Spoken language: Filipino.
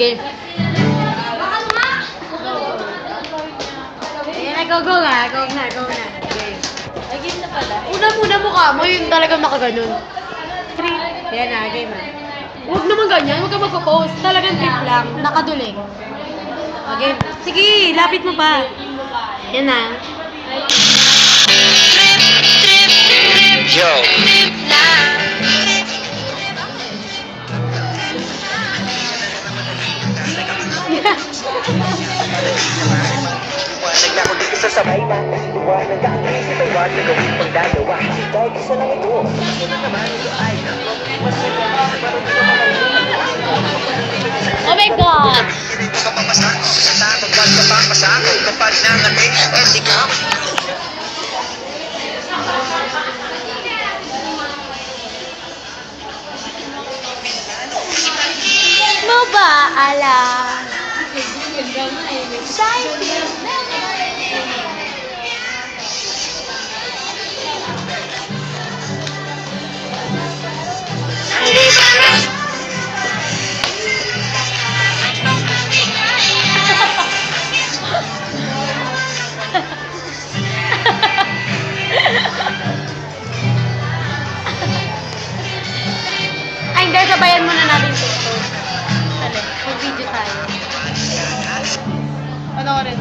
Game. Ayan, go, go nga. Go na, go na. Game. Naging na pala. Una-muna mukha mo, yung talagang nakaganon. Three. Ayan na, game na. Huwag naman ganyan, huwag ka magpo-post. Talagang trip lang, nakaduling. Okay. Sige, lapit mo pa. Yan na. Liwanag na ako dito sa sabay na Liwanag ang isip ay wag na gawin ito na naman ito ay Mas naman Oh my God! Mo ba alam? Shining.